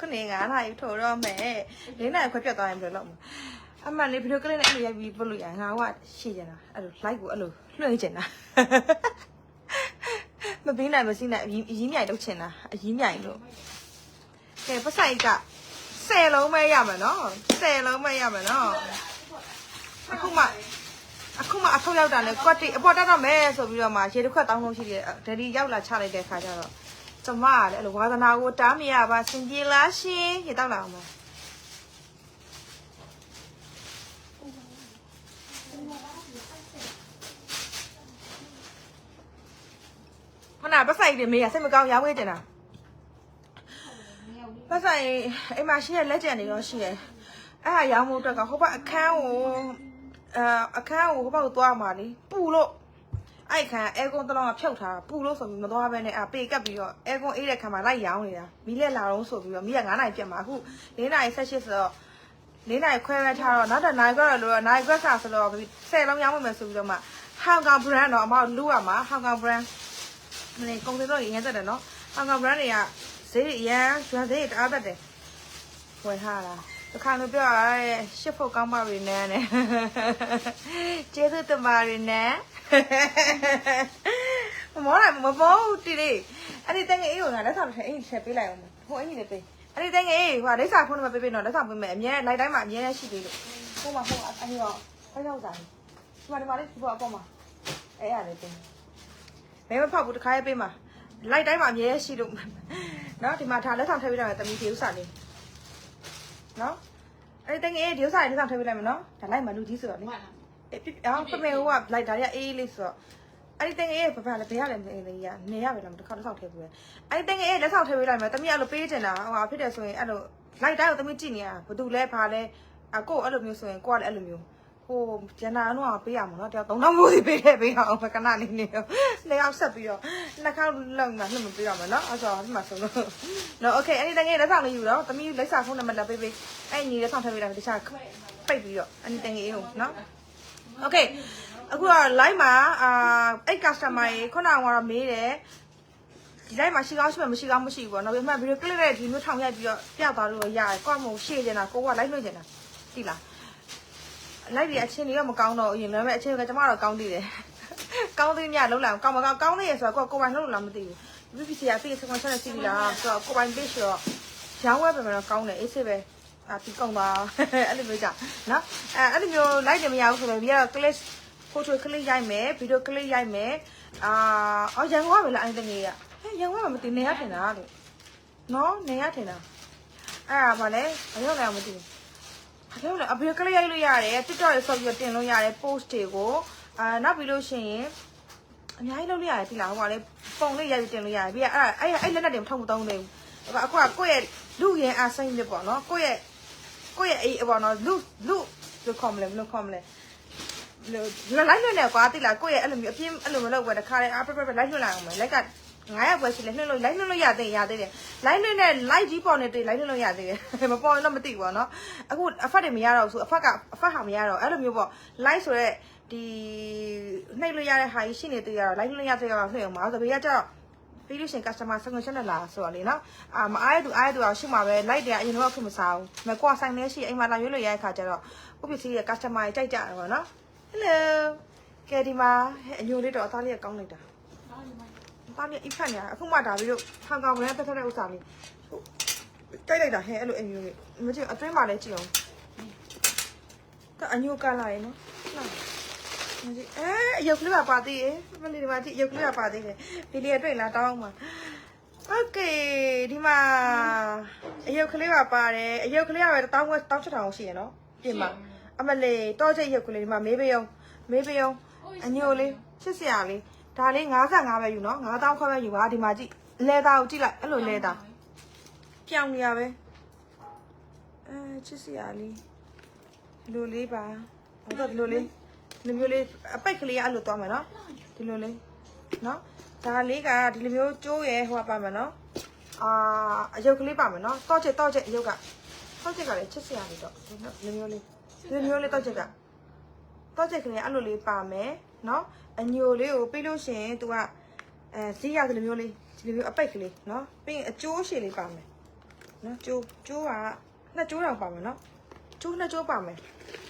ခုနေ9နာရီထိုးတော့မယ်၄နာရီခွဲပြတ်သွားရင်ဘယ်လိုလုပ်မလဲအမှန်လေးဗီဒီယိုကလေးနဲ့အဲ့လိုရိုက်ပြီးပို့လို့ရငါကရှည်ကြတာအဲ့လို like ကိုအဲ့လိုလွှင့်ချင်တာမပြီးနိုင်မရှိနိုင်အရင်အရင်မြိုင်လုပ်ချင်တာအရင်မြိုင်လို့ကဲပတ်ဆိုင်က10လုံးပဲရမယ်နော်10လုံးပဲရမယ်နော်အခုမှအခုမှအထုပ်ရောက်တာနဲ့ကွက်တိအပေါ်တက်တော့မယ်ဆိုပြီးတော့မှရေတစ်ခွက်တောင်းလုံးရှိတယ်ဒယ်ဒီရောက်လာချလိုက်တဲ့ခါကျတော့ ကျမကလည်းအဲ့လိုဝါသနာကိုတားမရပါစင်ပြေလားရှင်ရေတောက်လာအောင်ပါခဏပတ်ဆိုင်တွေမေးရစိတ်မကောင်းရောင်းဝေးတင်တာပတ်ဆိုင်အိမ်မှာရှိတဲ့လက်ကျန်တွေရောရှိတယ်အဲ့ဟာရောင်းဖို့အတွက်ကဟိုဘက်အခန်းကိုအဲအခန်းကိုဟိုဘက်ကိုသွားမှာလीပူလို့ အဲ့ခန်းအဲကွန်တလုံးကဖြုတ်ထားတာပူလို့ဆိုပြီးမသွားဘဲနဲ့အပေကပ်ပြီးတော့အဲကွန်အေးတဲ့ခန်းမှာလိုက်ရောင်းနေတာမီးလက်လာတော့ဆိုပြီးတော့မီးက9နိုင်ပြတ်မှာအခု4နိုင်18ဆိုတော့4နိုင်ခွဲပဲထားတော့နောက်တော့နိုင်ခွဲတော့လို့နိုင်ခွဲစာဆိုတော့10လုံးရောင်းမယ်ဆိုပြီးတော့မှဟောင်ကောင် brand တော့အမတို့လူရမှာဟောင်ကောင် brand မနေ့ကုန်စည်တော့ရမ်းတက်တယ်နော်ဟောင်ကောင် brand တွေကဈေးရမ်းကျွမ်းဈေးတအားတက်တယ်ဝယ်ထားတာတခါလို့ပြောရတဲ့ရှစ်ဖို့ကောင်းပါတွေနဲ့နဲ့ကျေးဇူးတင်ပါတယ်နဲ့ မမောလိုက်မမောတီလေးအဲ့ဒီတကယ်အေးကိုငါလက်ဆောင်တစ်ထည့်အေးချက်ပေးလိုက်အောင်ဟိုအင်ကြီးလေးပေးအဲ့ဒီတကယ်အေးဟိုလက်ဆောင်ဖုန်းနံပါတ်ပေးပေးတော့လက်ဆောင်ပေးမယ်အမြဲလိုက်တိုင်းမှာအမြဲတမ်းရှိသေးလို့ဟိုမှာဟိုအရင်တော့အဲ့လောက်စားဒီမှာဒီမှာလေးဒီပေါ်အပေါ်မှာအဲ့ရတယ်ပေးမဲမဖောက်ဘူးတခါရေးပေးမှာလိုက်တိုင်းမှာအမြဲရှိလို့နော်ဒီမှာထားလက်ဆောင်ထည့်ပေးလိုက်မယ်တမီးဒီဥစ္စာလေးနော်အဲ့ဒီတကယ်ဒီဥစ္စာလေးလက်ဆောင်ထည့်ပေးလိုက်မယ်နော်ဒါလိုက်မှာလူကြီးဆိုတော့လေ အေးပြအောင်ပမေဟိုကလိုက်ဒါရအေးလေးဆိုတော့အဲ့ဒီတကယ်ဘာလဲဘယ်ရလဲနေလေးရနေရပဲလားတခါလက်ဆောင်ထည့်ပေးတယ်အဲ့ဒီတကယ်လက်ဆောင်ထည့်ပေးလိုက်မယ်တမီးအဲ့လိုပေးချင်တာဟိုဖြစ်တယ်ဆိုရင်အဲ့လိုလိုက်တိုင်းကိုတမီးကြည့်နေရဘာတူလဲဘာလဲအကိုအဲ့လိုမျိုးဆိုရင်ကိုကလည်းအဲ့လိုမျိုးဟိုကျန်တာတော့ပေးရမှာနော်တယောက်3000မိုးစီပေးခဲ့ပေးအောင်ခဏလေးနေနှစ်ယောက်ဆက်ပြီးတော့နှစ်ခေါက်လောက်မှနှုတ်မပေးရမှာနော်အဲ့ဆိုဒီမှာဆိုလို့နော်โอเคအဲ့ဒီတကယ်လက်ဆောင်လေးယူတော့သမီးလက်ဆောင်ဖုန်းနံပါတ်လာပေးပေးအဲ့ညီလက်ဆောင်ထည့်ပေးလိုက်တခြားပိတ်ပြီးတော့အဲ့ဒီတကယ်ကိုနော် โอเคအခုတော့ live မှာအာအဲ့ customer ရေခုနကတော့မေးတယ်ဒီတိုင်းမှာရှိကောင်းရှိမှမရှိကောင်းမရှိဘူးပေါ့နော်ဒီမှာဗီဒီယိုကလစ်တဲ့ဒီမျိုးထောင်ရိုက်ပြီးတော့ပြသွားလို့ရတယ်ကိုကမို့ရှေ့နေတာကိုက live လွှင့်နေတာတိလား လိုက်ပြီးအချင်းတွေကမကောင်းတော့အရင်လည်းပဲအချင်းကကျမတော့ကောင်းသေးတယ်ကောင်းသေးမြလုံးလာကောင်းမကောင်းကောင်းသေးရဆိုတော့ကိုကိုပိုင်လုံးလို့လားမသိဘူး BBC ကပြေးစကွန်ဆက်နဲ့စီးလာဆိုတော့ကိုပိုင် page တော့ရောင်းဝဲပဲမတော့ကောင်းတယ်အေးစစ်ပဲ အာဒီကောင်းပါအဲ့လိုမျိုးကြနော်အဲအဲ့လိုမျိုးလိုက်တယ်မရဘူးဆိုတော့ဒီကတော့ click photo click ရိုက်မယ် video click ရိုက်မယ်အာအော်ရန်ကုန်ကပဲလားအဲ့တငယ်ကဟဲ့ရန်ကုန်ကမသိနေရထင်တာလို့နော်နေရထင်တာအဲ့ဒါမှလည်းအရောက်လည်းမသိဘူးအဲ့လိုလေအဖေကလေးရိုက်လို့ရတယ် TikTok ရေဆော့ပြီးတော့တင်လို့ရတယ် post တွေကိုအာနောက်ပြီးလို့ရှိရင်အများကြီးလုပ်လို့ရတယ်ဒီလားဟိုကလေပုံလေးရိုက်ပြီးတင်လို့ရတယ်ပြီးတော့အဲ့အဲ့အဲ့လက်နဲ့တင်မထုတ်မသုံးသေးဘူးအခုကကိုယ့်ရဲ့လူရင်အဆိုင်မြစ်ပေါ့နော်ကိုယ့်ရဲ့ ကိုယ့်ရဲ့အေးပေါ့နော်လူလူလူခေါ်မလဲဘယ်လိုခေါ်မလဲလူလိုက်လွှင့်နေကွာတိလားကိုယ့်ရဲ့အဲ့လိုမျိုးအပြင်းအဲ့လိုမလုပ်ဘူးတခါတည်းအပပပလိုက်လွှင့်လိုက်အောင်မယ်လိုက်က900ပွဲရှိလဲလွှင့်လို့လိုက်လွှင့်လို့ရသေးရသေးတယ်လိုက်လွှင့်နဲ့ live ကြီးပေါ်နေတေးလိုက်လွှင့်လို့ရသေးတယ်မပေါ်ရင်တော့မသိဘူးပေါ့နော်အခုအဖက်တွေမရတော့ဘူးဆိုအဖက်ကအဖက်ဟာမရတော့အဲ့လိုမျိုးပေါ့ live ဆိုတော့ဒီနှိပ်လို့ရတဲ့ဟာကြီးရှိနေသေးရတော့ live လွှင့်လို့ရသေးရတော့နှိပ်အောင်ပါဆိုပြီးရကြတော့ ပြီးလို့ရှင် customer solution နဲ့လာဆိုတော့လေနော်အာမအားရသူအားရသူအောင်ရှိမှာပဲ live တွေကအရင်တော့ခင်မစားဘူးမကွာဆိုင်နေရှိအိမ်မှာလာရွေးလို့ရတဲ့ခါကျတော့ဥပ္ပစီရဲ့ customer ကြီးကြိုက်ကြတယ်ပေါ့နော် hello ကဲဒီမှာအညိုလေးတော့အသားလေးကကောင်းလိုက်တာတားမြအိဖက်နေတာအခုမှဒါပြီးတော့ဟန်ကောင်ကလည်းတက်ထက်တဲ့ဥစ္စာလေးတိုက်လိုက်တာဟဲ့အဲ့လိုအမျိုးလေးမကြည့်အတွင်းမှာလည်းကြည့်အောင်ဒါအညိုကလာရေနော်လာမကြည့် အဲအယုတ်ကလေးပါပါသေးရဲ့မလေးဒီမှာကြည့်အယုတ်ကလေးပါပါသေးတယ်ဒီလေးတွေ့လားတောင်းမှာโอเคဒီမှာအယုတ်ကလေးပါပါတယ်အယုတ်ကလေးကပဲတောင်းဝက်တောင်းချက်ထောင်ရှိရနော်ပြင်မှာအမလေးတောချက်ရုပ်ကလေးဒီမှာမေးပယုံမေးပယုံအညိုလေးချစ်စရာလေး ဒါလေး55ပဲယူနော်9000ခွဲပဲယူပါဒီမှာကြည့်လဲတာကိုကြည့်လိုက်အဲ့လိုလဲတာပြောင်းနေရပဲအဲချစ်စရာလေးဒီလိုလေးပါဟုတ်တော့ဒီလိုလေး ဒီလိုမျိုးလေးအပိုက်ကလေးကအဲ့လိုသွားမယ်နော်ဒီလိုလေးနော်ဒါလေးကဒီလိုမျိုးကျိုးရဲဟိုပါမယ်နော်အာအယုတ်ကလေးပါမယ်နော်တောက်ချက်တောက်ချက်အယုတ်ကတောက်ချက်ကလည်းချစ်စရာလေးတော့ဒီလိုမျိုးလေးဒီလိုမျိုးလေးတောက်ချက်ကတောက်ချက်ကလေးအဲ့လိုလေးပါမယ်နော်အညိုလေးကိုပြီးလို့ရှိရင် तू ကအဲဈေးရဒီလိုမျိုးလေးဒီလိုမျိုးအပိုက်ကလေးနော်ပြီးရင်အကျိုးရှည်လေးပါမယ်နော်ကျိုးကျိုးကနှစ်ကျိုးတောင်ပါမယ်နော်ကျိုးနှစ်ကျိုးပါမယ်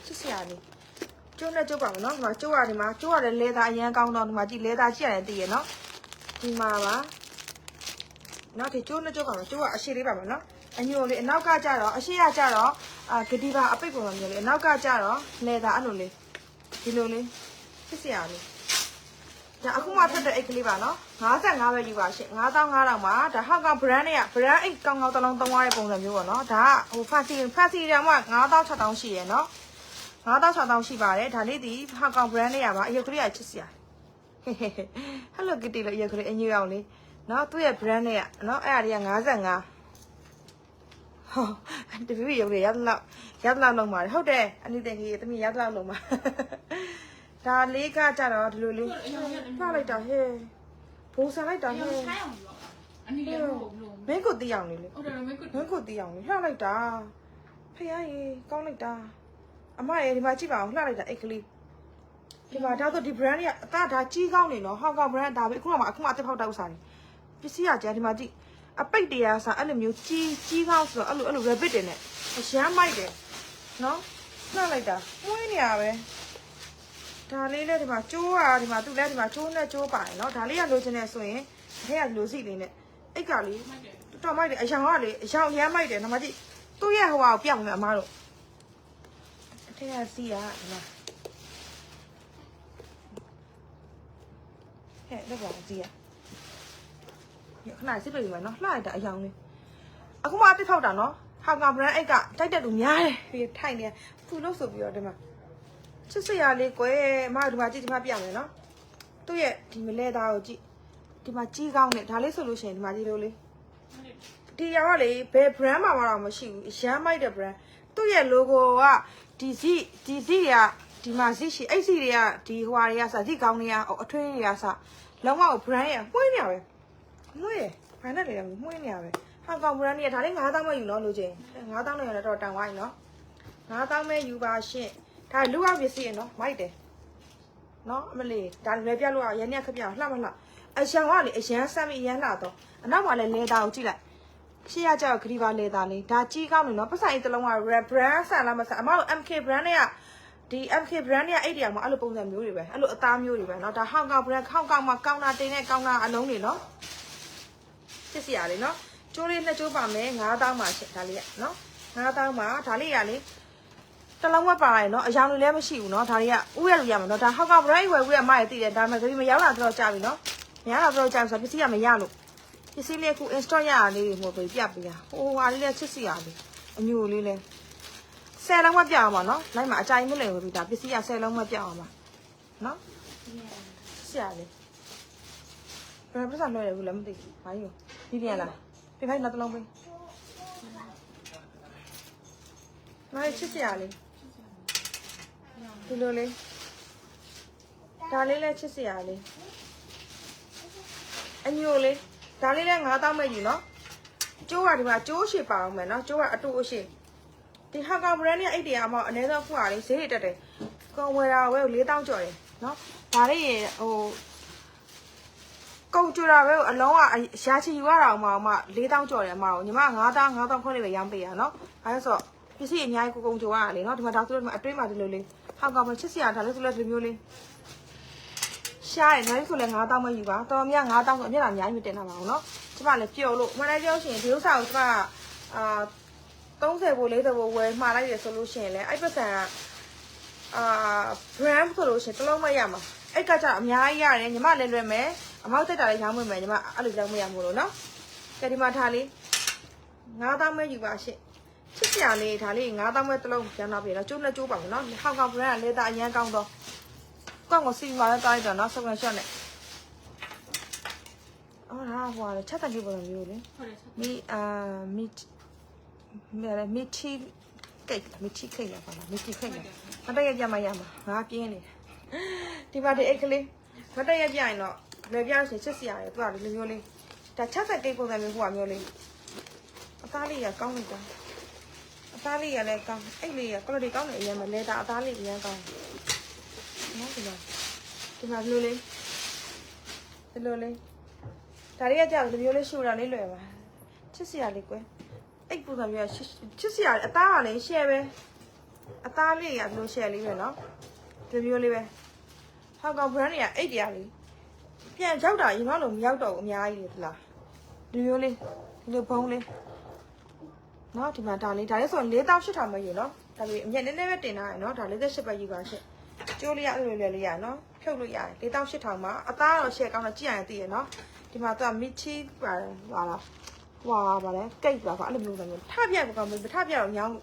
ချစ်စရာလေး ကျိုးနှစ်ကျိုးပါမယ်နော်ဒီမှာကျိုးကဒီမှာကျိုးကလည်းလဲသားအရန်ကောင်းတော့ဒီမှာကြည့်လဲသားကြည့်ရတယ်သိရနော်ဒီမှာပါနော်ဒီကျိုးနှစ်ကျိုးပါမယ်ကျိုးကအရှိလေးပါမယ်နော်အညိုလေးအနောက်ကကြတော့အရှိကကြတော့အာဂတိပါအပိတ်ပုံစံမျိုးလေးအနောက်ကကြတော့လဲသားအဲ့လိုလေးဒီလိုလေးချစ်စရာလေးဒါအခုမှထွက်တဲ့အိတ်ကလေးပါနော်55ပဲယူပါရှင့်9500ပါဒါဟောက်က brand တွေက brand အိတ်ကောင်းကောင်းတစ်လုံးသုံးရတဲ့ပုံစံမျိုးပေါ့နော်ဒါကဟို fancy fancy တောင်မှ9000 6000ရှိရယ်နော် 9000 6000ရှိပါတယ်ဒါလေးဒီဟောက်က brand တွေကပါအရုပ်ကလေးကချစ်စရာဟဲ့ဟဲ့ဟဲ့ Hello Kitty လို့အရုပ်ကလေးအညူအောင်လေးနော်သူ့ရဲ့ brand တွေကနော်အဲ့အရာတွေက55ဟောတပည့်ရုပ်တွေရသလောက်ရသလောက်လုံးပါတယ်ဟုတ်တယ်အနိတင်ကြီးတမီးရသလောက်လုံးပါဒါလေးကကြတော့ဒီလိုလေးအယောင်ရက်ဖလိုက်တာဟဲ့ဘိုးဆန်လိုက်တာအဟဲ့ယောင်ဆိုင်အောင်ပြောအနီလည်းမဟုတ်ဘူးမင်းကိုတီးအောင်လေလေဟုတ်တယ်မင်းကမင်းကိုတီးအောင်လေလှလိုက်တာဖေရရေကောင်းလိုက်တာ အမရေဒီမှာကြည့်ပါအောင်လှလိုက်တာအိတ်ကလေးဒီမှာဒါဆိုဒီ brand ကြီးကအသားဒါကြီးကောင်းနေနော်ဟောင်ကောင် brand ဒါပဲအခုမှအခုမှအသက်ဖောက်တောက်စားတယ်ပစ္စည်းကကြာဒီမှာကြည့်အပိတ်တရားစားအဲ့လိုမျိုးကြီးကြီးကောင်းဆိုတော့အဲ့လိုအဲ့လို rabbit တွေနဲ့အရမ်းမိုက်တယ်နော်လှလိုက်တာမွေးနေရပဲဒါလေးလည်းဒီမှာကျိုးอ่ะဒီမှာသူ့လည်းဒီမှာကျိုးနဲ့ကျိုးပါတယ်เนาะဒါလေးကလိုချင်နေဆိုရင်အထက်ကလိုစီလေးနဲ့အိတ်ကလေး မိုက်တယ် တော်မိုက်တယ်အယောင်ကလေအယောင်ရမ်းမိုက်တယ်နမကြီးသူ့ရဲ့ဟိုဟာကိုပြောင်းနေအမားတို့အ ထက်ကစီးရဒီမှာဟဲ့လက်ပါစီးရညခဏစစ်ပြနေမှာနော်လှလိုက်တာအယောင်လေးအခုမှအတစ်ထောက်တာနော်ဟာကဘရန်အိတ်ကတိုက်တက်သူများတယ်ပြီးထိုင်နေဖူလို့ဆိုပြီးတော့ဒီမှာချစ်စရာလေးကွယ်အမတို့ဒီမှာကြည့်ဒီမှာပြောင်းနေနော်သူ့ရဲ့ဒီမလဲသားကိုကြည့်ဒီမှာကြီးကောင်းနေဒါလေးဆိုလို့ရှိရင်ဒီမှာကြည့်လို့လေးဒီရောကလေဘယ် brand မှာမှတော့မရှိဘူးအရမ်းမိုက်တဲ့ brand သူ့ရဲ့ logo က ဒီစီဒီစီတွေကဒီမှာစီရှိအဲ့စီတွေကဒီဟွာတွေကစစီကောင်းတွေကအထွေးတွေကစလုံးဝ brand ရမှုေးနေရပဲမှုေးရဘာနဲ့လဲမှုေးနေရပဲဟာကောင် brand တွေကဒါလေး9000ပဲယူနော်လို့ချင်း9000နဲ့ရတော့တန်ဝိုင်းနော်9000ပဲယူပါရှင့်ဒါလူရပစ္စည်းရနော်မိုက်တယ်နော်အမလေးဒါလည်းပြလို့ရရန်ရက်ခပြလှမလှအရှံကလေအရန်ဆမ်းပြီးရန်လှတော့အနောက်မှာလည်းလေတာကိုကြည့်လိုက် ရှေ့ရကြောက်ဂရီပါလေတာလေးဒါကြီးကောင်းတယ်နော်ပတ်ဆိုင်တစ်လုံးက brand ဆန်လားမဆန်အမတို့ MK brand တွေကဒီ MK brand တွေကအဲ့ဒီအောင်မအဲ့လိုပုံစံမျိုးတွေပဲအဲ့လိုအသားမျိုးတွေပဲเนาะဒါဟောင်ကောင် brand ဟောင်ကောင်မှာကောင်းတာတင်တဲ့ကောင်းတာအလုံးတွေเนาะစစ်စရာလေးเนาะကျိုးလေးနှစ်ကျိုးပါမယ်9000ပါရှင့်ဒါလေးကเนาะ9000ပါဒါလေးရလေးတစ်လုံးမပါရယ်เนาะအယောင်တွေလည်းမရှိဘူးเนาะဒါတွေကဥရလို့ရမှာเนาะဒါဟောင်ကောင် brand ဝယ်ဝယ်မရသိတယ်ဒါမှမဟုတ်ဂရီမရောက်လာတော့ကြာပြီเนาะမရလာတော့ကြာပြီဆိုတော့ပစ္စည်းကမရလို့ ပစ္စည်းလေးခု install ရရလေးတွေမဟုတ်ဘူးပြပေးတာဟိုဟာလေးလည်းချစ်စီရလေးအညိုလေးလည်းဆယ်လုံးမပြအောင်ပါနော်လိုက်မှာအကြိုင်မလဲဘူးဒါပစ္စည်းကဆယ်လုံးမပြအောင်ပါနော်ဆရာလေးဘယ်ပြဿနာလွှဲရဘူးလည်းမသိဘူးဘာကြီးဒီပြန်လားပြဖိုက်နောက်တစ်လုံးပေးမိုင်းချစ်စရာလေးဒီလိုလေးဒါလေးလည်းချစ်စရာလေးအညိုလေး ဒါလေးလည်း9000မဲ့ယူနော်ကျိုးကဒီမှာကျိုးရှည်ပါအောင်မယ်နော်ကျိုးကအတူအရှည်ဒီဟာကောင် brand နဲ့အဲ့တရားအမောအနည်းဆုံးခုဟာလေးဈေးတွေတက်တယ်ကောင်ဝယ်တာဝယ်4000ကျော်တယ်နော်ဒါလေးရေဟိုကုန်ကြတာပဲအလုံးကရှာချီယူရတာအမအမ4000ကျော်တယ်အမညီမ9000 9000ခွန်းလေးပဲရောင်းပေးရနော်အဲဒါဆိုပစ္စည်းအများကြီးကိုကုန်ကြရတာလေနော်ဒီမှာဒါဆိုလို့ဒီမှာအတွင်းမှာဒီလိုလေးဟာကောင်မချစ်စရာဒါလေးဆိုလို့ဒီမျိုးလေး ရှားတယ်နိုင်ဆိုလဲ9000ပဲယူပါတော်များ9000ဆိုအမြက်လာအများကြီးမတင်တာပါဘူးเนาะကျမလည်းပျော်လို့မနိုင်ပြောရှင်ဒီဥစ္စာကိုကျမအာ30ဘို့40ဘို့ဝယ်မှားလိုက်တယ်ဆိုလို့ရှိရင်လည်းအဲ့ပတ်စံကအာ brand ဆိုလို့ရှိရင်တစ်လုံးမရမှာအဲ့ကကြအများကြီးရတယ်ညီမလည်းလွယ်မယ်အမောက်တက်တာလည်းရောင်းဝင်မယ်ညီမအဲ့လိုရောင်းမရမို့လို့เนาะကြဒီမှာထားလေး9000ပဲယူပါရှင့်ချစ်စရာလေးဒါလေး9000ပဲတစ်လုံးပြန်တော့ပြီတော့ကျိုးနဲ့ကျိုးပါဘူးเนาะဟောက်ကောင် brand ကလေတာအရန်ကောင်းတော့ ကွန်ကိုစီမာလည်းတားလိုက်တော့နော်ဆက်ကန်ရှော့နဲ့အော်ဒါဟိုဟာလေချက်တက်လေးပုံစံမျိုးလေဟုတ်တယ်ဆက်မီအာမီမဲလေမီချီကိတ်မီချီကိတ်လာပါလားမီချီကိတ်လာမတက်ရပြမရမှာငါပြင်းနေဒီမှာဒီအိတ်ကလေးမတက်ရပြရင်တော့လေပြရှင်ချက်စီရတယ်သူကလေမျိုးလေးဒါချက်တက်ကိတ်ပုံစံမျိုးဟိုဟာမျိုးလေးအသားလေးကကောင်းလိုက်တာအသားလေးကလည်းကောင်းအိတ်လေးကကလော်ဒီကောင်းတယ်အရင်မလဲတာအသားလေးအရင်ကောင်း နော်ဒီမှာဒီမှာဘယ်လိုလဲဘယ်လိုလဲဒါတွေကကြာဒီမျိုးလေးရှူတာလေးလွယ်ပါချစ်စရာလေးကွယ်အဲ့ပုံစံမျိုးကချစ်စရာအသားကလည်း share ပဲအသားလေးကဘယ်လို share လေးပဲနော်ဒီမျိုးလေးပဲဟောက်ကောင် brand တွေကအဲ့တရားလေးပြန်ရောက်တာရင်တော့လုံးမရောက်တော့ဘူးအများကြီးလေသလားဒီမျိုးလေးဒီလိုဘုံလေးနော်ဒီမှာဒါလေးဒါလေးဆို၄000၈000ပဲယူနော်ဒါလေးအမြက်နည်းနည်းပဲတင်ထားရနော်ဒါ၄၈ပဲယူပါရှင့် ကျိုးလေးရအဲ့လိုလေးလေးရနော်ဖြုတ်လို့ရတယ်4800မှာအသားတော့ share ကောင်းတော့ကြည့်ရရင်သိရနော်ဒီမှာသူကမီချီပါတယ်ဟာလားဟွာဗါလဲကိတ်ပါကွာအဲ့လိုမျိုးပဲထပြက်ကောမထပြက်တော့ညောင်း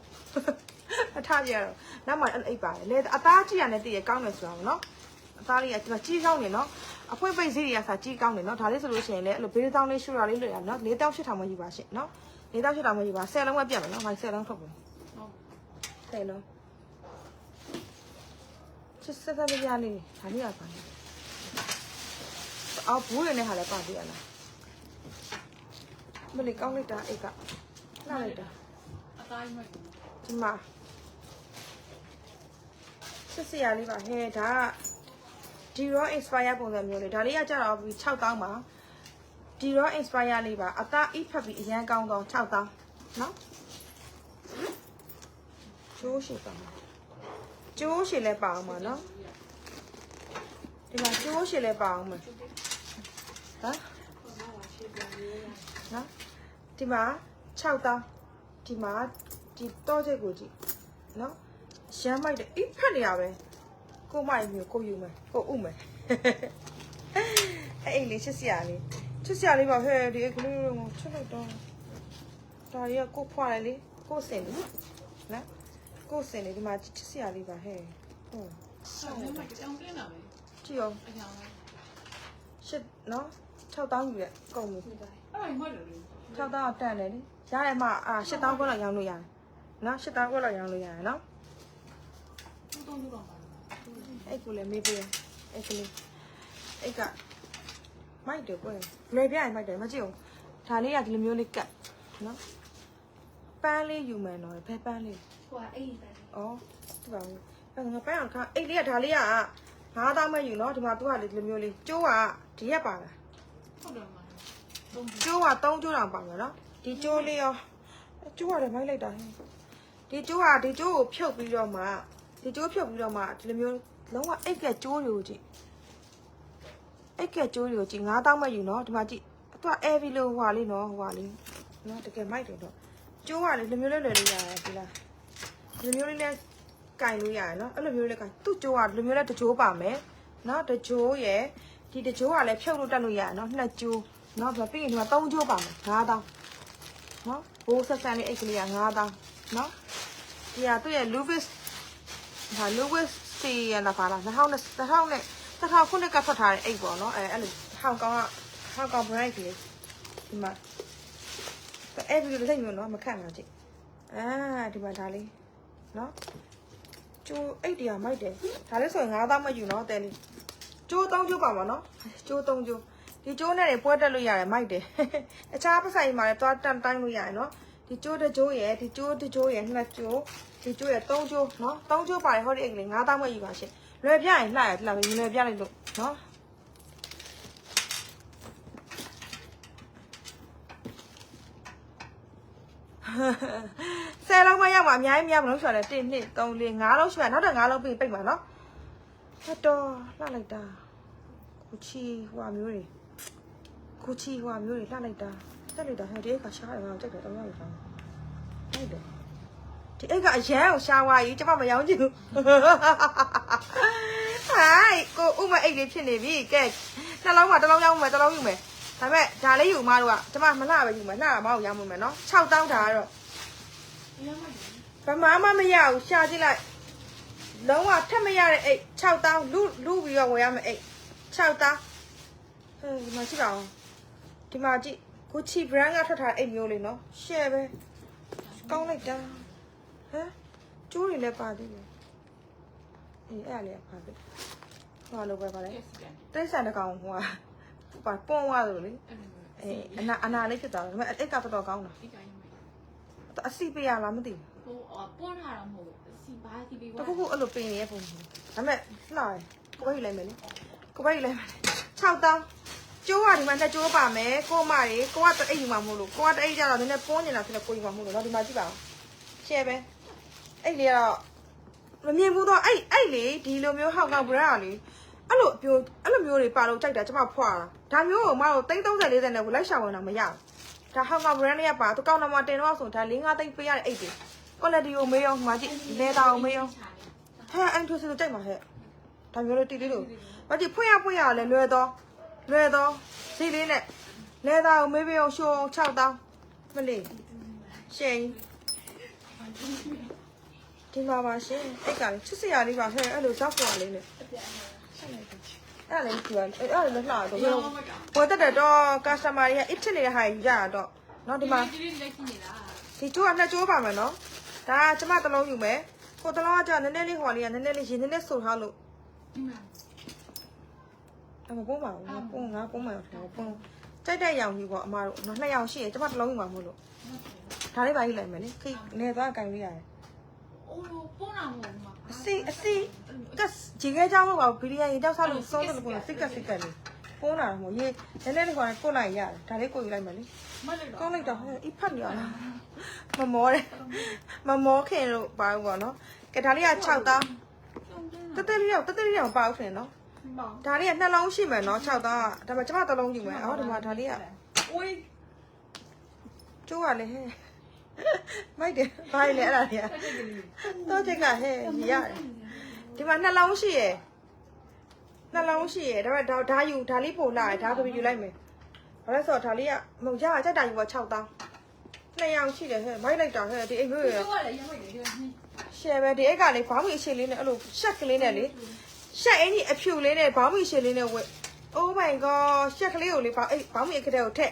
အထပြက်တော့နောက်မှအဲ့လိုအိပ်ပါတယ်လေအသားကြည့်ရတယ်တည်ရကောင်းတယ်ဆိုတော့နော်အသားလေးကဒီမှာကြီးကောင်းနေနော်အဖွင့်ပိတ်စည်းတွေကစာကြီးကောင်းတယ်နော်ဒါလေးဆိုလို့ရှိရင်လည်းအဲ့လိုဘေးတောင်းလေးရှူတာလေးလွတ်ရနော်၄တောင်း၈ထောင်မှယူပါရှင့်နော်၄တောင်း၈ထောင်မှယူပါ၁၀လုံးပဲပြတ်မယ်နော်မိုင်း၁၀လုံးထုတ်ပါဟုတ်၁၀လုံး ချစ်စက်စက်ပြားလေးဒါလေးရပါနေအော်ဘူးရနေဟာလည်းပါပြရလားမလေးကောင်းလိုက်တာအိတ်ကနှားလိုက်တာ အသားကြီးမဲ့ကူ ဒီမှာစစ်စရာလေးပါဟဲဒါကဒီ raw inspire ပုံစံမျိုးလေးဒါလေးကကြတော့ပြီး6000ပါဒီ raw inspire လေးပါအသားအိဖက်ပြီးအရန်ကောင်းတော့6000เนาะကျိုးရှိပါမှာ ကျိုးရှင်လည်းပါအောင်ပါနော်ဒီမှာကျိုးရှင်လည်းပါအောင်မဟမ်နော်ဒီမှာ6တောင်းဒီမှာဒီတော့ချက်ကိုကြည့်နော်ရှမ်းမိုက်တယ်အိဖက်နေရပဲကိုမိုက်မျိုးကိုယူမယ်ကိုဥမယ်အဲ့အိမ်လေးချစ်စရာလေးချစ်စရာလေးပါဟဲ့ဒီကလေးတို့ချစ်လို့တော့ဒါရီကကိုဖွာလေကိုစင်နော် ကိုစင်လေဒီမှာချစ်စရာလေးပါဟဲ့ဟုတ်ဆောင်းမဲ့ကြောင်တင်းတာပဲကြည့်အောင်အကြောင်းပဲရှစ်နော်6000ယူရက်ကုန်ပြီအဲ့ဒါမှတ်တယ်လေ6000တန်တယ်လေရတယ်မအာ8000ခွက်လောက်ရောင်းလို့ရတယ်နော်8000ခွက်လောက်ရောင်းလို့ရတယ်နော်တူတုံးတူတော့ပါအဲ့ကိုလည်းမေးပေးအဲ့ကလေးအဲ့ကမိုက်တယ်ကွယ်လွယ်ပြရင်မိုက်တယ်မကြည့်အောင်ဒါလေးကဒီလိုမျိုးလေးကတ်နော်ပန်းလေးယူမယ်နော်ဘယ်ပန်းလေးဟို ကအဲ့ဒီပဲဩဒီပါဦးအဲ့ငါပန်းအောင်ခါအဲ့လေးကဒါလေးက9000ပဲယူနော်ဒီမှာသူကလေဒီလိုမျိုးလေးကျိုးကဒီရက်ပါလားဟုတ်တယ်မှာတုံးကျိုးက3ကျိုးတောင်ပါမယ်နော်ဒီကျိုးလေးရောကျိုးကလည်းမိုက်လိုက်တာဟဲ့ဒီကျိုးကဒီကျိုးကိုဖြုတ်ပြီးတော့မှဒီကျိုးဖြုတ်ပြီးတော့မှဒီလိုမျိုးလုံးဝအိတ်ကကျိုးတွေကိုကြည့်အိတ်ကကျိုးတွေကိုကြည့်9000မှယူနော်ဒီမှာကြည့်အတော့ heavy လို့ဟွာလေးနော်ဟွာလေးနော်တကယ်မိုက်တယ်တော့ကျိုးကလည်းဒီလိုမျိုးလေးလွယ်လေးရတယ်ဒီလား ဒီလိုမျိုးလေးလည်းကင်လို့ရတယ်နော်အဲ့လိုမျိုးလေးကင်သူ့ကျိုးကဒီလိုမျိုးလေးတကြိုးပါမယ်နော်တကြိုးရယ်ဒီတကြိုးကလည်းဖြုတ်လို့တက်လို့ရတယ်နော်နှစ်ကြိုးနော်ပြီးရင်ဒီမှာ3ကြိုးပါမယ်9000နော်ဘိုးဆက်ဆန်လေးအိတ်ကလေးက9000နော်ဒီကသူ့ရဲ့ Louis ဒါ Louis စီရနာပါလား2000နဲ့2000နဲ့2000ခုနှစ်ကထွက်ထားတဲ့အိတ်ပေါ့နော်အဲအဲ့လိုဟောင်ကောင်ကဟောင်ကောင် brand ကြီးဒီမှာအဲ့ဒီလိုစိတ်မျိုးနော်မခန့်ပါကြည့်အာဒီမှာဒါလေး နော်ကျိုးအိတ်တရားမိုက်တယ်ဒါလေးဆိုရင်9000မယူနော်တဲလေးကျိုး3ကျိုးပါမှာနော်ကျိုး3ကျိုးဒီကျိုးနဲ့တွေပွဲတက်လို့ရတယ်မိုက်တယ်အခြားပဆိုင်မှာလည်းသွားတန်တိုင်းလို့ရတယ်နော်ဒီကျိုးတစ်ကျိုးရယ်ဒီကျိုးတစ်ကျိုးရယ်နှစ်ကျိုးဒီကျိုးရယ်3ကျိုးနော်3ကျိုးပါတယ်ဟောဒီအိတ်ကလေး9000မယူပါရှင်လွယ်ပြရင်လှရလှမယ်လွယ်ပြလိုက်လို့နော် ဆယ်လုံးမရောက်မှာအများကြီးမရမလို့ဆိုရတယ်1 2 3 4 5လုံးရှိရနောက်တော့5လုံးပြီးပိတ်မှာနော်ဟတ်တော်လှလိုက်တာကိုချီဟွာမျိုးတွေကိုချီဟွာမျိုးတွေလှလိုက်တာတက်လိုက်တာဟဲ့ဒီအိတ်ကရှားတယ်ငါကြိုက်တယ်တော့ရောက်တယ်ဟုတ်တယ်ဒီအိတ်ကအရန်ကိုရှားဝါကြီးကျမမရောင်းချင်ဘူးဟိုင်ကိုဥမအိတ်လေးဖြစ်နေပြီကဲနှလုံးမှာတစ်လုံးရောင်းမယ်တစ်လုံးယူမယ်ဒါပေမဲ့ဒါလေးယူမတို့ကကျမမလှပဲယူမယ်လှတာမဟုတ်ရောင်းမယ်နော်6တောင်းတာကတော့ရမ်းမှတ်တယ် ဘာမှမမရဘူးရှာကြည့်လိုက်လုံးဝထက်မရတဲ့အိတ်6တောင်းလူလူပြီးတော့ဝယ်ရမယ်အိတ်6တောင်းဟဲ့ဒီမှာကြည့်ပါဦးဒီမှာကြည့် Gucci brand ကထွက်ထားတဲ့အိတ်မျိုးလေးနော် share ပဲကောင်းလိုက်တာဟမ်ကျိုးတွေလည်းပါသေးတယ်အေးအဲ့ဒါလေးကပါပဲဟိုလိုပဲပါလေကဲစကန်တိတ်ဆန်တကောင်ဟိုကပါပွန်သွားလို့လေအဲ့ဒါပဲအေးအနာအနာလေးဖြစ်သွားတယ်ဒါပေမဲ့အိတ်ကတော်တော်ကောင်းတာဒီတိုင်းမဲ့ အစီပေးရလားမသိဘူးဟိုပွန်းလာတော့မဟုတ်စီဘာစီပေးတဝါခုခုအဲ့လိုပင်နေတဲ့ပုံစံဒါပေမဲ့လှတယ်ကိုပဲယူလိုက်မယ်လေကိုပဲယူလိုက်မယ်လေ6တောင်းကျိုးကဒီမှာနှစ်ကျိုးပါမယ်ကိုမတွေကိုကတအိတ်ယူမှာမဟုတ်လို့ကိုကတအိတ်ကြတော့နည်းနည်းပုံးနေတာဖြစ်လို့ကိုယူမှာမဟုတ်လို့တော့ဒီမှာကြည့်ပါဦးရှယ်ပဲအဲ့လေကတော့မမြင်ဘူးတော့အဲ့အဲ့လေဒီလိုမျိုးဟောက်ကောက် brand ကလေအဲ့လိုအပြိုအဲ့လိုမျိုးတွေပါလို့ကြိုက်တာကျမဖွာတာဒါမျိုးကိုမတို့330 40နဲ့ကိုလိုက်ရှာဝင်တာမရဘူး ဒါဟောက်ကောက် brand တွေကပါသူကောက်တော့မှတင်တော့ဆိုဒါ4 5သိန်းပေးရတဲ့အိတ်တွေ quality ကိုမေးအောင်မှာကြည့်လေတာကိုမေးအောင်ဟဲ့အဲ့ထိုးစစ်ကြိုက်မှာဟဲ့ဒါမျိုးလေးတီလေးလို့ဘာကြည့်ဖွင့်ရဖွင့်ရလဲလွယ်တော့လွယ်တော့စီလေးနဲ့လဲသားကိုမေးပေးအောင်ရှိုးအောင်6တောင်းမလေးရှင်းဒီမှာပါရှင်အဲ့ကလေးချစ်စရာလေးပါဟဲ့အဲ့လိုဇောက်ပွားလေးနဲ့ အဲ့လေးကြည့်ရအဲ့အဲ့လည်းလှတော့ဘယ်လိုပေါ်တက်တော့ customer တွေကအစ်ထနေတဲ့ဟာကြီးရတော့နော်ဒီမှာဒီလေးလက်ကြည့်နေတာဒီကျိုးကနှစ်ကျိုးပါမယ်နော်ဒါကကျမတစ်လုံးယူမယ်ကိုတစ်လုံးကကြာနည်းနည်းလေးဟိုလေးကနည်းနည်းလေးရင်နည်းနည်းဆိုထားလို့ဒီမှာအမပုံးပါဘူးငါပုံးငါပုံးမှာတော့ပုံးကြိုက်တဲ့ရောင်ကြီးပေါ့အမတို့နော်နှစ်ရောင်ရှိရကျမတစ်လုံးယူမှာမဟုတ်လို့ဒါလေးပါကြီးလိုက်မယ်လေခိနေသွားကင်လို့ရတယ် အိုးပုံးလာမဟုတ်မှာအစီအစီကတ်ဂျီခဲချောင်းလို့ပါဘီလီယံရေတောက်စားလို့ဆုံးတယ်လို့ပြောစိတ်ကစိတ်ကလေးပုံးလာတော့မဟုတ်ရေနည်းနည်းလေးခေါ်ကိုလိုက်ရတယ်ဒါလေးကိုယူလိုက်မယ်လေမလိုက်တော့ကောင်းလိုက်တော့ဟဲ့အဖတ်နေရလားမမောတယ်မမောခင်လို့ပါဘူးပေါ့နော်ကဲဒါလေးက6တောင်းတက်တက်လေးတော့တက်တက်လေးတော့ပါဦးခင်နော်ပေါ့ဒါလေးကနှလုံးရှိမယ်နော်6တောင်းကဒါပေမဲ့ကျမတစ်လုံးယူမယ်အော်ဒီမှာဒါလေးကအိုးကျိုးရလေဟဲ့ မိုက်တယ်ဘာလဲအဲ့ဒါတွေကတော့ချက်ကဟဲ့ရတယ်ဒီမှာနှလုံးရှိရယ်နှလုံးရှိရယ်ဒါပေမဲ့ဒါဒါယူဒါလေးပို့လာတယ်ဒါဆိုပြီးယူလိုက်မယ်ဘာလဲဆိုတော့ဒါလေးကမဟုတ်ရကြက်တာယူပါ6တောင်းနှစ်ယောက်ရှိတယ်ဟဲ့မိုက်လိုက်တာဟဲ့ဒီအိမ်မျိုးရယ်ကျိုးကလည်းရမိုက်တယ်ဒီကနေ့ရှယ်ပဲဒီအိတ်ကလေဘောင်းမီအရှိလေးနဲ့အဲ့လိုရှက်ကလေးနဲ့လေရှက်အင်းကြီးအဖြူလေးနဲ့ဘောင်းမီအရှိလေးနဲ့ဝက် Oh my god ရှက်ကလေးကိုလေဘောင်းအိတ်ဘောင်းမီအခက်ထဲကိုထက်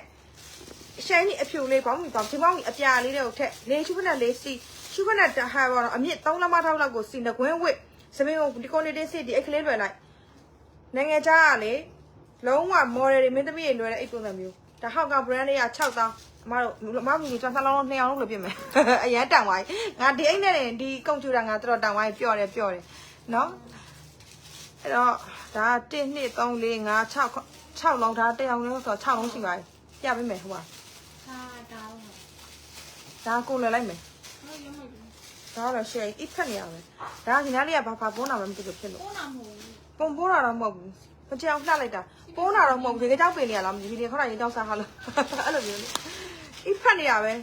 ရှက်အင်းကြီးအဖြူလေးဘောင်းမီဘောင်းဒီဘောင်းမီအပြာလေးတွေကိုထက်လေးရှုခနဲ့လေးစီရှုခနဲ့တဟာပေါ့နော်အမြင့်3လမထောက်လောက်ကိုစီနကွင်းဝစ်စမင်းကိုဒီကိုနေတဲ့စီဒီအိတ်ကလေးလွယ်လိုက်နိုင်ငံခြားကလေလုံးဝ model တွေမင်းသမီးတွေလွယ်တဲ့အိတ်ပုံစံမျိုးဒါဟောက်က brand တွေက6တောင်းအမတို့အမမကြီးကျွန်တော်နှလုံးနှစ်အောင်လုံးလို့ပြင်မယ်အရန်တန်သွားပြီငါဒီအိတ်နဲ့ဒီကွန်ပျူတာငါတော်တော်တန်သွားပြီပျော့တယ်ပျော့တယ်နော်အဲ့တော့ဒါ1 2 3 4 5 6 6လုံးဒါတက်အောင်လို့ဆိုတော့6လုံးရှိပါပြီပြပေးမယ်ဟိုပါ ဟာတောင်းဒါကိုလွယ်လိုက်မယ်ဟောရမိုက်တယ်ဒါကတော့ share အိတ်ဖက်နေရမယ်ဒါကညီမလေးကဘာဘာပုံးတာမှမသိလို့ဖြစ်လို့ပုံးလာမဟုတ်ပုံပိုးတာတော့မဟုတ်ဘူးမချအောင်လှလိုက်တာပိုးတာတော့မဟုတ်ဘူးဒီကကြောက်ပင်နေရလားမသိဘူးဒီခေါင်းရင်တောက်စားဟာလို့အဲ့လိုမျိုးလေအိတ်ဖက်နေရပဲ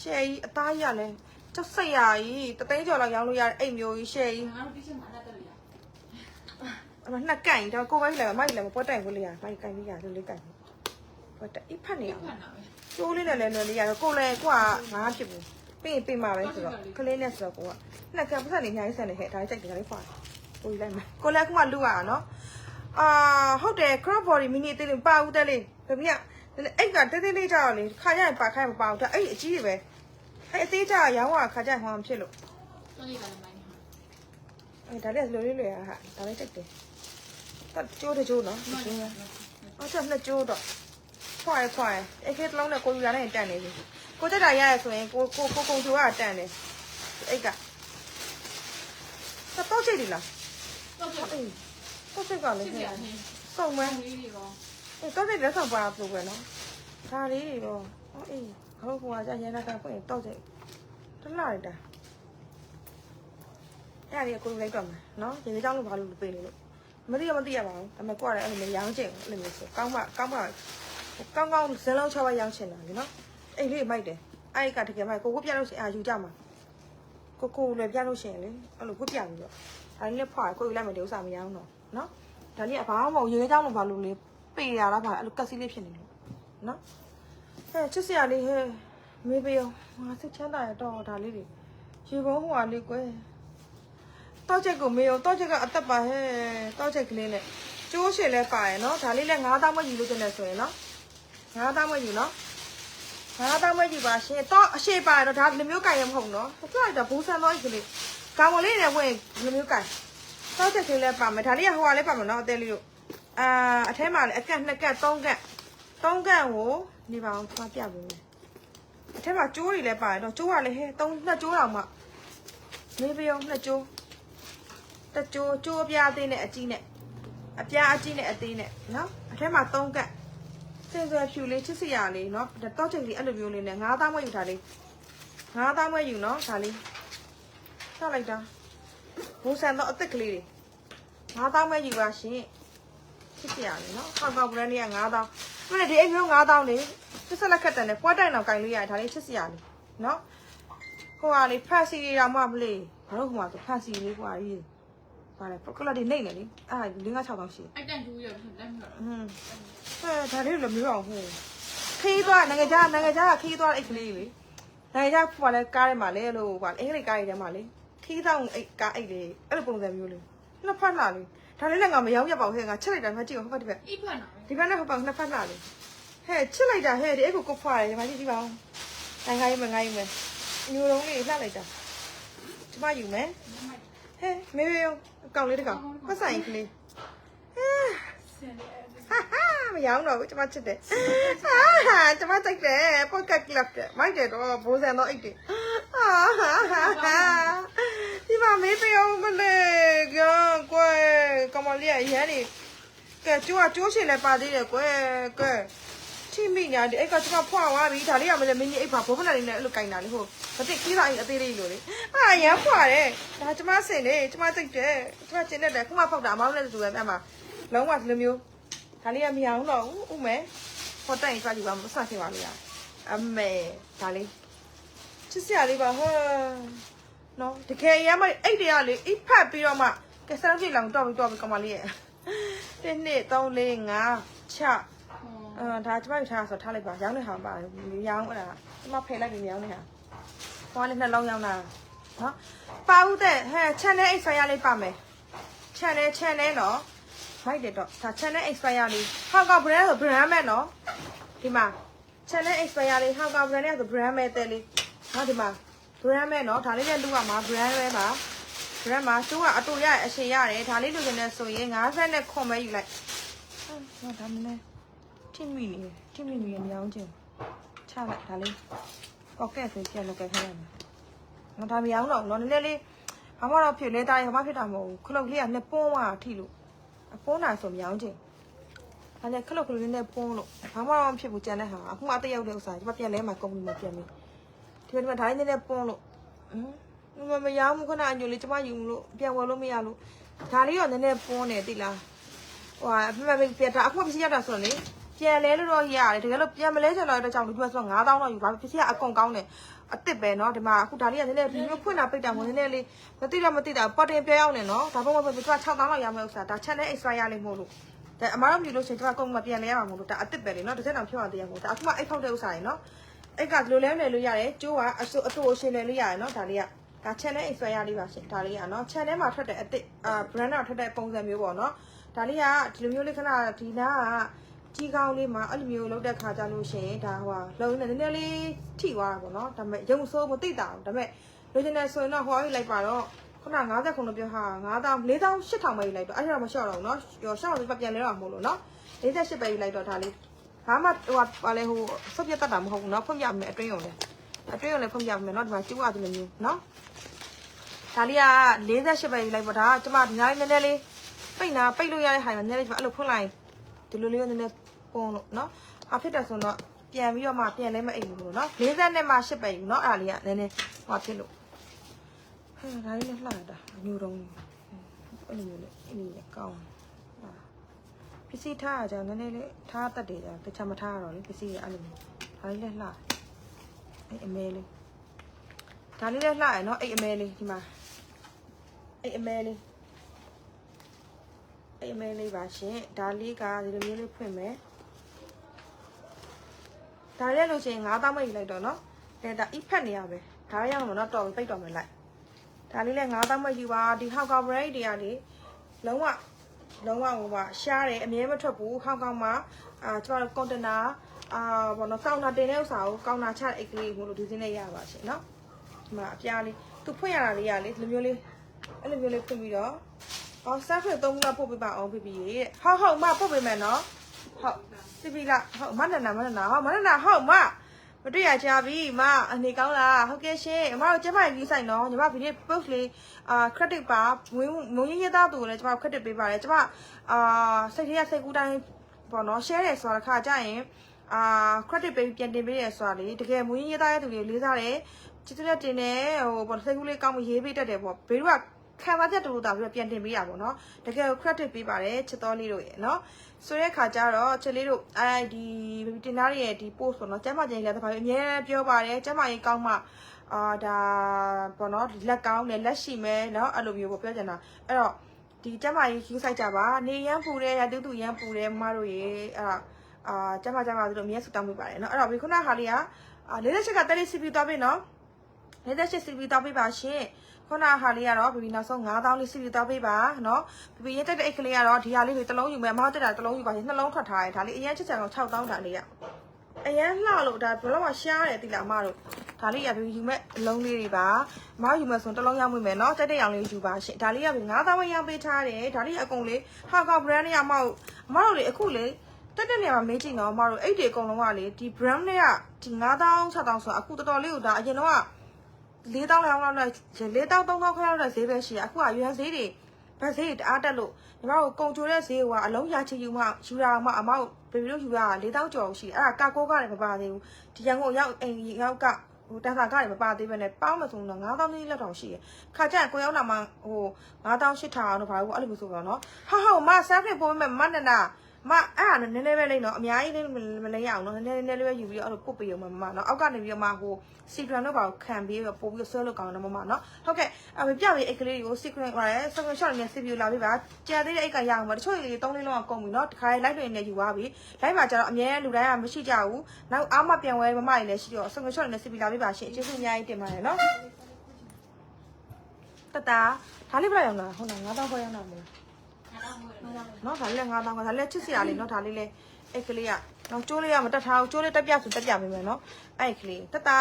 ရှယ်ကြီးအသားကြီးရလဲကျောက်စိတ်ရကြီးတသိန်းကျော်လောက်ရောင်းလို့ရတဲ့အိတ်မျိုးကြီးရှယ်ကြီးငါတို့ပြချက်မှာတက်တယ်လေအမနှစ်ကန်တော့ကိုပဲလည်းမိုက်လည်းပွဲတိုင်ကိုလေးရမိုက်ကန်လေးရလေးလေးကန်ပွဲတိုင်အိတ်ဖက်နေရဖတ်နာပဲ ကျိုးလေးနဲ့လည်းလွယ်လေးရတော့ကိုလည်းကိုကငါဖြစ်ဘူးပြင်ပြင်မှာပဲဆိုတော့ကလေးနဲ့ဆိုတော့ကိုကနှစ်ကန်ပတ်စံနေအများကြီးဆန်နေဟဲ့ဒါကြိုက်တယ်ဒါလေးဖွာကိုယူလိုက်မယ်ကိုလည်းကမှလူရအောင်နော်အာဟုတ်တယ် crop body mini အသေးလေးမပါဘူးတဲ့လေးတမီးကအဲ့ကတဲတဲလေးကြောက်လေခါရရင်ပါခိုင်းမပါဘူးဒါအဲ့အကြီးတွေပဲအဲ့အသေးကြောက်ရောင်းကခါကြဟောင်းဖြစ်လို့တော်လေးကလည်းမိုင်းဟာအဲ့ဒါလေးလိုလေးလွယ်ဟာဒါလေးတက်တယ်တက်ကျိုးတကျိုးနော်ကျိုးရအော်ချက်နှစ်ကျိုးတော့ ခွာရခွာရအဲ့ခေတ်လုံးနဲ့ကိုယူရတဲ့တန်နေပြီကိုတက်တာရရဆိုရင်ကိုကိုကိုကုံကျိုးကတန်တယ်အဲ့ကတော့ချိတ်ဒီလားတော့ပြအေးတော့ချိတ်ကလည်းဖြစ်ရနေစုံမမန်းလေးတွေရောအဲ့တော့တဲ့လက်ဆောင်ပါလို့ပဲနော်ဒါလေးတွေတော့ဟောအေးငါတို့ကကြာရန်နာကဖွင့်တော့တဲ့တလားလိုက်တာအဲ့ဒါလေးကိုလိုက်တော့မယ်နော်ရေကြောင်းလို့ဘာလို့ပေးနေလို့မသိရမသိရပါဘူးဒါပေမဲ့ကိုကလည်းအဲ့လိုမျိုးရောင်းချင်အဲ့လိုမျိုးဆိုကောင်းမကောင်းမ ကောင်းကောင်းဇလုံးချပါရောင်းချင်တာလीနော်အဲ့လေးမိုက်တယ်အဲ့ကတကယ်မိုက်ကိုဝတ်ပြလို့ရှိရင်အာယူကြမှာကိုကိုလည်းပြလို့ရှိရင်လေအဲ့လိုဝတ်ပြပြီးတော့ဒါလေးလည်းဖွာကိုယူလိုက်မယ်ဒီဥစ္စာမရောင်းတော့နော်ဒါလေးကဘာမှမဟုတ်ရေကြောင်းလို့ဘာလို့လဲပေးရလားဘာအဲ့လိုကက်စီလေးဖြစ်နေလို့နော်ဟဲ့ချစ်စရာလေးဟဲ့မေးပေးအောင်ငါစိတ်ချမ်းသာရတော့ဒါလေးတွေရေကုန်းဟိုဟာလေးကွယ်တောက်ချက်ကိုမေးအောင်တောက်ချက်ကအသက်ပါဟဲ့တောက်ချက်ကလေးနဲ့ကျိုးရှည်လဲပါရယ်နော်ဒါလေးလဲ9000တောင်းမယူလို့တင်တယ်ဆိုရင်နော် 9000တောင်းမယူနော်9000တောင်းမယူပါရှင်တော့အရှိပါရတော့ဒါလူမျိုးကြိုင်ရမဟုတ်နော်ပြလိုက်တော့ဘူးဆန်တော့အိတ်ကလေးကောင်းမလေးနဲ့ဝင်လူမျိုးကြိုင်တောက်ချက်ကလေးလဲပါမယ်ဒါလေးကဟိုကလေးပါမယ်နော်အသေးလေးတို့အာအထဲမှာလည်းအကက်နှစ်ကက်သုံးကက်သုံးကက်ကိုနေပါအောင်သွားပြပေးမယ်အထဲမှာကျိုးတွေလည်းပါတယ်တော့ကျိုးကလည်းဟဲသုံးနှစ်ကျိုးတောင်မှမေးပေးအောင်နှစ်ကျိုးတကြိုးကြိုးအပြားအသေးနဲ့အကြီးနဲ့အပြားအကြီးနဲ့အသေးနဲ့နော်အထက်မှာ3က တ်စင်စွယ်ဖြူလေးချစ်စရာလေးเนาะတော့ချိန်လေးအဲ့လိုမျိုးလေးနဲ့9000မွေးယူထားလေး9000မွေးယူเนาะဒါလေးဆောက်လိုက်တာဘူဆန်တော့အစ်စ်ကလေးတွေ9000မွေးယူပါရှင်ချစ်စရာလေးเนาะဟောက်ကောက်ဘရန်တွေက9000သူလည်းဒီအိမ်မျိုး9000လေးချစ်စလက်ခက်တန်နဲ့ပွားတိုင်အောင်ကင်လို့ရတယ်ဒါလေးချစ်စရာလေးเนาะဟိုဟာလေးဖတ်စီလေးတော့မှမလေးဘာလို့ဟိုမှာဖတ်စီလေးကွာကြီးပါတယ်ပကလတ်ဒီနေနေလေအာ5 6 000ရှိ အဲ့တန်တူရဖြစ်တယ်မျိုး อืม ဟဲ့ဒါလေးလည်းမပြောအောင်ဟိုခီးသွားနိုင်ငံခြားနိုင်ငံခြားကခီးသွားတဲ့အိတ်ကလေးလေနိုင်ငံခြားဖွာလဲကားထဲမှာလဲလို့ဟိုအင်္ဂလိပ်ကားထဲမှာလေခီးဆောင်အိတ်ကားအိတ်လေးအဲ့လိုပုံစံမျိုးလေးနှစ်ဖက်လာလေဒါလေးလည်းငါမရောက်ရပါဘူးဟဲ့ငါချက်လိုက်တာငါကြည့်အောင်ဟုတ်ပါဒီဘက်အိဖက်နော်ဒီဘက်နဲ့ဟိုဘက်နှစ်ဖက်လာလေဟဲ့ချက်လိုက်တာဟဲ့ဒီအိတ်ကိုကုတ်ဖွာတယ်ဒီမှာကြည့်ကြည့်ပါဦးနိုင်ငံရေးမငိုင်းမယ်ညိုလုံးလေးလှလိုက်တာကျမယူမယ်ဟဲ့မေမေအကောင်လေးတကောင်ပတ်ဆိုင်ကလေးဟဲ့ဆင်တယ် ဟာဟာမရောတော့ဘူးကျမချစ်တယ်ဟာဟာကျမတိုက်တယ်ပေါ့ကက်ကလပ်တယ်မိုက်တယ်တော့ဘိုးဆန်တော့အိတ်တယ်ဟာဟာဟာဟာဒီမှာမေးပြောင်းမလဲကကွယ်ကမလေးရရန်နေကဲကျိုးကကျိုးရှင်လည်းပါသေးတယ်ကွယ်ကဲချိမိညာဒီအိတ်ကကျမဖွာသွားပြီဒါလေးကမလဲမင်းကြီးအိတ်ပါဘောဖနာလေးနဲ့အဲ့လိုကင်တာလေဟိုမသိခီးစားအိတ်အသေးလေးလိုလေဟာရမ်းဖွာတယ်ဒါကျမစင်လေကျမသိတယ်ကျမကျင်းတယ်ခုမှဖောက်တာအမောင်းနဲ့တူပဲအမှလုံးဝဒီလိုမျိုး ဒါလေးကမရအောင်တော့ဦးဦးမယ်ဟောတိုင်ကြွားကြည့်ပါမဆက်ခင်ပါလို့ရအမေဒါလေးချစ်စရာလေးပါဟဲ့နော်တကယ်ရမ်းမအိတ်တွေကလေအိတ်ဖတ်ပြီးတော့မှကဲစမ်းကြည့်လောင်တော့ပြီးတော့ပြီးကမလေးရဲ့1 2 3 4 5 6အာဒါကျမယူထားဆိုထားလိုက်ပါရောင်းနေဟာပါရောင်းအဲ့ဒါကျမဖယ်လိုက်ပြီးရောင်းနေဟာဟောလေးနှလုံးရောင်းတာနော်ပါဦးတဲ့ဟဲ့ channel အိတ်ဆိုင်ရလေးပါမယ် channel channel နော် မိုက်တယ်တော့ဒါ channel expire လေးဟောက်က brand ဆို brand မဲ့နော်ဒီမှာ channel expire လေးဟောက်က brand နဲ့ဆို brand မဲ့တဲ့လေးနော်ဒီမှာ brand မဲ့နော်ဒါလေးနဲ့လူကမှာ brand ပဲပါ brand မှာသူကအတူရအရှင်ရတယ်ဒါလေးလူနေဆိုရင်50နဲ့ခွန်မဲယူလိုက်ဟောဒါမင်းထိမိနေထိမိနေမြောင်းချင်းချလိုက်ဒါလေးပေါက်ကက်ဆိုပြန်လောက်ကက်ခိုင်းရမယ်ငါဒါမြောင်းတော့နော်နည်းနည်းလေးဘာမှတော့ဖြစ်လဲတားရဘာမှဖြစ်တာမဟုတ်ဘူးခလုတ်လေးကနှစ်ပွန်းသွားထိလို့ အပိုးနာဆိုမြောင်းချင်းဒါနဲ့ခလုတ်ကလေးနဲ့ပွန်းလို့ဘာမှတော့မဖြစ်ဘူးကြံတဲ့ဟာအခုမှတယောက်တဲ့ဥစ္စာဒီမှာပြန်လဲမှာကုမ္ပဏီမှာပြန်ပြီဒီမှာဒီမှာဒါလေးနဲ့ပွန်းလို့ဟမ်မမရောင်းဘူးခဏအညိုလေးကျမယူမလို့ပြန်ဝယ်လို့မရလို့ဒါလေးတော့နည်းနည်းပွန်းတယ်တိလားဟိုအဖေမမေပြန်တာအခုပစ္စည်းရတာဆိုတော့လေပြန်လဲလို့တော့ရတယ်တကယ်လို့ပြန်မလဲချင်တော့တဲ့ကြောင့်လူပြောဆို9000တော့ယူပါပစ္စည်းကအကုန်ကောင်းတယ် အစ်စ်ပဲเนาะဒီမှာအခုဒါလေးကနည်းနည်းဒီမျိုးဖွင့်တာပိတ်တာမဟုတ်နည်းနည်းလေးမသိတော့မသိတာပတ်တင်ပြောင်းနေเนาะဒါပေမဲ့ပြတ်6000လောက်ရမယ့်ဥစ္စာဒါ channel expire လေးမဟုတ်လို့ဒါအမားတို့မြည်လို့ရှင်ကျွန်မကုန်မပြန်လဲရမှာမဟုတ်လို့ဒါအစ်စ်ပဲလေเนาะတစ်ချက်တောင်ဖြောင်းအောင်တရားမဟုတ်ဒါအခုမှအိတ်ဖောက်တဲ့ဥစ္စာတွေเนาะအိတ်ကဒီလိုလဲလဲလို့ရတယ်ကျိုးကအဆူအတူအရှင်လဲလို့ရတယ်เนาะဒါလေးကဒါ channel expire လေးပါရှင်ဒါလေးကเนาะ channel မှာထွက်တဲ့အစ်စ်အာ brand မှာထွက်တဲ့ပုံစံမျိုးပေါ့เนาะဒါလေးကဒီလိုမျိုးလေးခဏဒီနာက ကြီးကောင်းလေးမှာအဲ့လိုမျိုးလောက်တဲ့ခါကြလို့ရှိရင်ဒါဟိုဟာလုံးနေနည်းနည်းလေးထိသွားတာပေါ့နော်ဒါပေမဲ့ရုံဆိုးမသိတာဘူးဒါပေမဲ့လိုချင်တယ်ဆိုရင်တော့ဟောရေးလိုက်ပါတော့ခုန90ခုလို့ပြောဟာ9000 4000 8000ပဲယူလိုက်တော့အဲ့ဒါမလျှော့တော့ဘူးနော်ရောရှော့တော့ပြန်လဲတော့မဟုတ်လို့နော်48ပဲယူလိုက်တော့ဒါလေးဘာမှဟိုဟာလေဟိုဆုပ်ပြတ်တတ်တာမဟုတ်ဘူးနော်ဖွင့်ပြမယ်အတွင်းရုံလေအတွင်းရုံလေဖွင့်ပြမယ်နော်ဒီမှာကျူးရတယ်လို့မျိုးနော်ဒါလေးက48ပဲယူလိုက်ပေါ့ဒါကကျမဒီနေ့နည်းနည်းလေးပိတ်နာပိတ်လို့ရတဲ့ဟာမှာနည်းနည်းလေးအဲ့လိုဖွင့်လိုက်ဒီလိုလေးနည်းနည်း ပုံလို့နော်အဖြစ်တယ်ဆိုတော့ပြန်ပြီးတော့မှပြန်လဲမအိမ်ဘူးလို့နော်40နဲ့မှ8ပဲယူနော်အဲ့ဒါလေးကနည်းနည်းဟောဖြစ်လို့ဟဲ့ဒါလေးလည်းလှတာညိုတော့အဲ့လိုမျိုးလေအဲ့ဒီကောင်းပစ္စည်းထားကြနည်းနည်းလေးထားတတ်တယ်ကြာတခြားမထားရတော့လေပစ္စည်းရအဲ့လိုမျိုးဒါလေးလည်းလှအဲ့အမဲလေးဒါလေးလည်းလှရနော်အဲ့အမဲလေးဒီမှာအဲ့အမဲလေးအဲ့အမဲလေးပါရှင်ဒါလေးကဒီလိုမျိုးလေးဖွင့်မယ် ဒါလေးလို့ရှိရင်9000မိတ်လိုက်တော့နော်ဒါဒါအဖက်နေရပဲဒါရအောင်မနော်တော်ပြီပိတ်တော်မယ်လိုက်ဒါလေးလည်း9000မိတ်ယူပါဒီဟောက်ကောင်ဘရိတ်တွေကလေလုံးဝလုံးဝဟိုပါရှားတယ်အမြဲမထွက်ဘူးဟောက်ကောင်မှာအာကျွန်တော်ကွန်တနာအာဘောနော်ကောင်နာတင်တဲ့ဥစ္စာကိုကောင်နာချတဲ့အိတ်ကလေးကိုလို့ဒီစင်းနဲ့ရပါရှင်နော်ဒီမှာအပြားလေးသူဖွင့်ရတာလေးကလေဒီလိုမျိုးလေးအဲ့လိုမျိုးလေးဖွင့်ပြီးတော့အော်စားခွေသုံးခုလောက်ပို့ပေးပါအောင်ပြပြရေတဲ့ဟုတ်ဟုတ်မပို့ပေးမယ်နော် ဟုတ်ပြပြလားဟုတ်မနနာမနနာဟုတ်မနနာဟုတ်မမတွေ့ရကြပြီမအနေကောင်းလားဟုတ်ကဲ့ရှင်အမတို့ကျမကြီးဆိုင်နော်ညီမဗီဒီယို post လေးအာ credit ပါမွေးမုံရရသားသူကိုလည်းကျမ credit ပေးပါတယ်ကျမအာစိတ်ထဲကစိတ်ကူးတိုင်းဘပေါ့နော် share တယ်ဆိုတာတစ်ခါကြာရင်အာ credit ပေးပြန်တင်ပေးရဆိုတာလေတကယ်မွေးရေးသားရတဲ့သူတွေလေးစားတယ်ချစ်တဲ့တင်တယ်ဟိုပေါ့စိတ်ကူးလေးကောင်းပြီးရေးပေးတတ်တယ်ပေါ့ဘေးတို့က ခံစားချက်တူတူတာပြီးတော့ပြန်တင်ပေးတာပေါ့နော်တကယ်ကို credit ပေးပါတယ်ချစ်တော်လေးတို့ရဲ့နော်ဆိုတဲ့အခါကျတော့ချစ်လေးတို့အဲဒီ baby တင်သားရဲ့ဒီ post ပေါ့နော်ကျမကြီးလည်းတပါးအမြဲပြောပါတယ်ကျမကြီးကောင်းမှအာဒါပေါ့နော်လက်ကောင်းတယ်လက်ရှိမဲနော်အဲ့လိုမျိုးပေါ့ပြောချင်တာအဲ့တော့ဒီကျမကြီး queue ဆိုင်ကြပါနေရန်ပူတယ်ရတူတူရန်ပူတယ်မမတို့ရေအဲ့ဒါအာကျမကျမတို့အမြဲဆူတောင်းပေးပါတယ်နော်အဲ့တော့ဒီခုနဟာလေးက48ကတက်လေးစီပီသွားပြီနော်48စီပီသွားပြီပါရှင် ခုနဟာလေးကတော့ဘီဘီနောက်ဆုံး9000လေးစီပြီးတော့ပေးပါနော်ဘီဘီရဲ့တက်တဲ့အိတ်ကလေးကတော့ဒီဟာလေးတွေတစ်လုံးယူမယ်မဟုတ်တက်တာတစ်လုံးယူပါရှင်နှလုံးထွက်ထားတယ်ဒါလေးအရင်ချက်ချင်တော့6000တာလေးရအရန်လှလို့ဒါဘယ်တော့မှရှားတယ်တိလာမတို့ဒါလေးရပြီယူမဲ့အလုံးလေးတွေပါမယူမဲ့ဆိုတလုံးရောက်မိမယ်နော်တက်တဲ့အောင်လေးယူပါရှင်ဒါလေးရပြီ9000ပဲရောက်ပေးထားတယ်ဒါလေးအကုန်လေးဟာကောင် brand နဲ့အမောက်အမောက်တွေအခုလေတက်တဲ့နေရာမှာမေးကြည့်နော်အမတို့အိတ်တွေအကုန်လုံးကလေဒီ brand တွေကဒီ9000 6000ဆိုတာအခုတော်တော်လေးကိုဒါအရင်တော့ က4000လောက်လောက်နဲ့4000 3000ခလောက်နဲ့ဈေးပဲရှိရအခုကရွာဈေးတွေဗတ်ဈေးတွေတအားတက်လို့ညီမတို့ကုန်ချိုတဲ့ဈေးကအလုံးရချီယူမှယူတာမှအမောက်ဘေဘီတို့ယူတာ4000ကျော်ရှိအဲ့ဒါကာကိုကလည်းမပါသေးဘူးဒီရန်ကုန်ရောက်အိမ်ရောက်ကဟိုတန်ဆာကလည်းမပါသေးပဲနဲ့ပေါင်းမစုံတော့9000လေးလက်တော်ရှိရခါကျရင်ကိုရောက်လာမှဟို9000 8000တော့ဘာလို့အဲ့လိုမျိုးဆိုတော့နော်ဟာဟာမဆာဖစ်ပိုးမဲ့မနနာ မအဲ့ဒါနည်းနည်းပဲလိမ့်တော့အများကြီးလေးမလိမ့်ရအောင်နော်နည်းနည်းနည်းလေးပဲယူပြီးတော့အဲ့လိုပုတ်ပေးအောင်မမနော်အောက်ကနေပြီးတော့မှဟိုစီဂရန်တော့ပါခံပြီးတော့ပို့ပြီးဆွဲလို့ကောင်းတယ်မမနော်ဟုတ်ကဲ့အပြပြပြီးအိတ်ကလေးကိုစီဂရန်ဟိုရဲဆန်ရှော့နေစီဗီလာပေးပါကြာသေးတဲ့အိတ်ကရအောင်ပါတချို့လေး၃လေးလုံးကကုန်ပြီနော်တခါလေးလိုက်တွေနဲ့ယူသွားပြီလိုက်မှာကျတော့အများလူတိုင်းကမရှိကြဘူးနောက်အားမပြန်ဝဲမမကြီးလည်းရှိတော့ဆန်ရှော့နေစီဗီလာပေးပါရှင်ကျေးဇူးအများကြီးတင်ပါတယ်နော်တတာဒါလေးပြရအောင်လားဟုတ်လား9000ခွဲရအောင်လားမလား နော်ဒါလေးလည်း9000ကဒါလေးချစ်စရာလေးနော်ဒါလေးလည်းအဲ့ကလေးကနော်ကျိုးလေးကမတက်ထားဘူးကျိုးလေးတက်ပြဆိုတက်ပြပေးမယ်နော်အဲ့ကလေးတတာ